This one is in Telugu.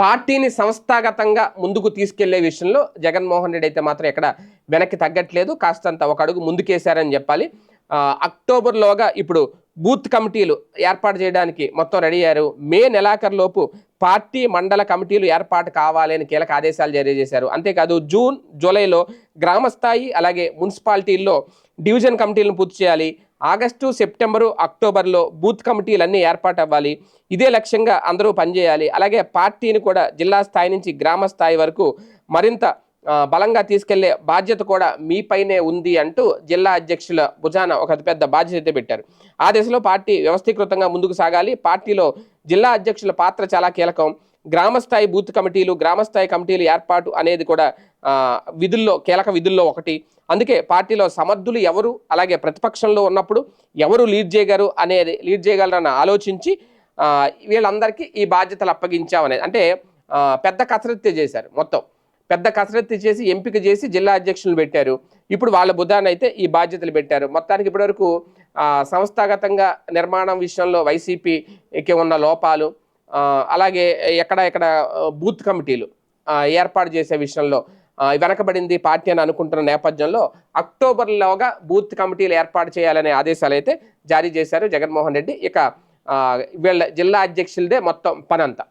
పార్టీని సంస్థాగతంగా ముందుకు తీసుకెళ్ళే విషయంలో జగన్మోహన్ రెడ్డి అయితే మాత్రం ఎక్కడ వెనక్కి తగ్గట్లేదు. కాస్తంత ఒక అడుగు ముందుకేశారని చెప్పాలి. అక్టోబర్లోగా ఇప్పుడు బూత్ కమిటీలు ఏర్పాటు చేయడానికి మొత్తం రెడీ అయ్యారు. మే నెలాఖరులోపు పార్టీ మండల కమిటీలు ఏర్పాటు కావాలి అని కీలక ఆదేశాలు జారీ చేశారు. అంతేకాదు జూన్ జూలైలో గ్రామ స్థాయి అలాగే మున్సిపాలిటీల్లో డివిజన్ కమిటీలను పూర్తి చేయాలి. ఆగస్టు సెప్టెంబరు అక్టోబర్లో బూత్ కమిటీలన్నీ ఏర్పాటు అవ్వాలి ఇదే లక్ష్యంగా అందరూ పనిచేయాలి. అలాగే పార్టీని కూడా జిల్లా స్థాయి నుంచి గ్రామ స్థాయి వరకు మరింత బలంగా తీసుకెళ్ళే బాధ్యత కూడా మీపైనే ఉంది అంటూ జిల్లా అధ్యక్షుల భుజాన ఒక పెద్ద బాధ్యత పెట్టారు. ఆ దిశలో పార్టీ వ్యవస్థీకృతంగా ముందుకు సాగాలి. పార్టీలో జిల్లా అధ్యక్షుల పాత్ర చాలా కీలకం. గ్రామస్థాయి బూత్ కమిటీలు గ్రామ స్థాయి కమిటీలు ఏర్పాటు అనేది కూడా విధుల్లో కీలక విధుల్లో ఒకటి. అందుకే పార్టీలో సమర్థులు ఎవరు అలాగే ప్రతిపక్షంలో ఉన్నప్పుడు ఎవరు లీడ్ చేయగలరు అనేది లీడ్ చేయగలరని ఆలోచించి వీళ్ళందరికీ ఈ బాధ్యతలు అప్పగించామనేది. అంటే పెద్ద కసరత్తు చేశారు మొత్తం. పెద్ద కసరత్తు చేసి ఎంపిక చేసి జిల్లా అధ్యక్షులు పెట్టారు. ఇప్పుడు వాళ్ళ బుధాన్ని అయితే ఈ బాధ్యతలు పెట్టారు. మొత్తానికి ఇప్పటివరకు సంస్థాగతంగా నిర్మాణం విషయంలో వైసీపీకి ఉన్న లోపాలు అలాగే ఎక్కడ ఎక్కడ బూత్ కమిటీలు ఏర్పాటు చేసే విషయంలో వెనకబడింది పార్టీ అని అనుకుంటున్న నేపథ్యంలో అక్టోబర్లోగా బూత్ కమిటీలు ఏర్పాటు చేయాలనే ఆదేశాలు అయితే జారీ చేశారు జగన్మోహన్ రెడ్డి. ఇక వీళ్ళ జిల్లా అధ్యక్షులదే మొత్తం పనంతా.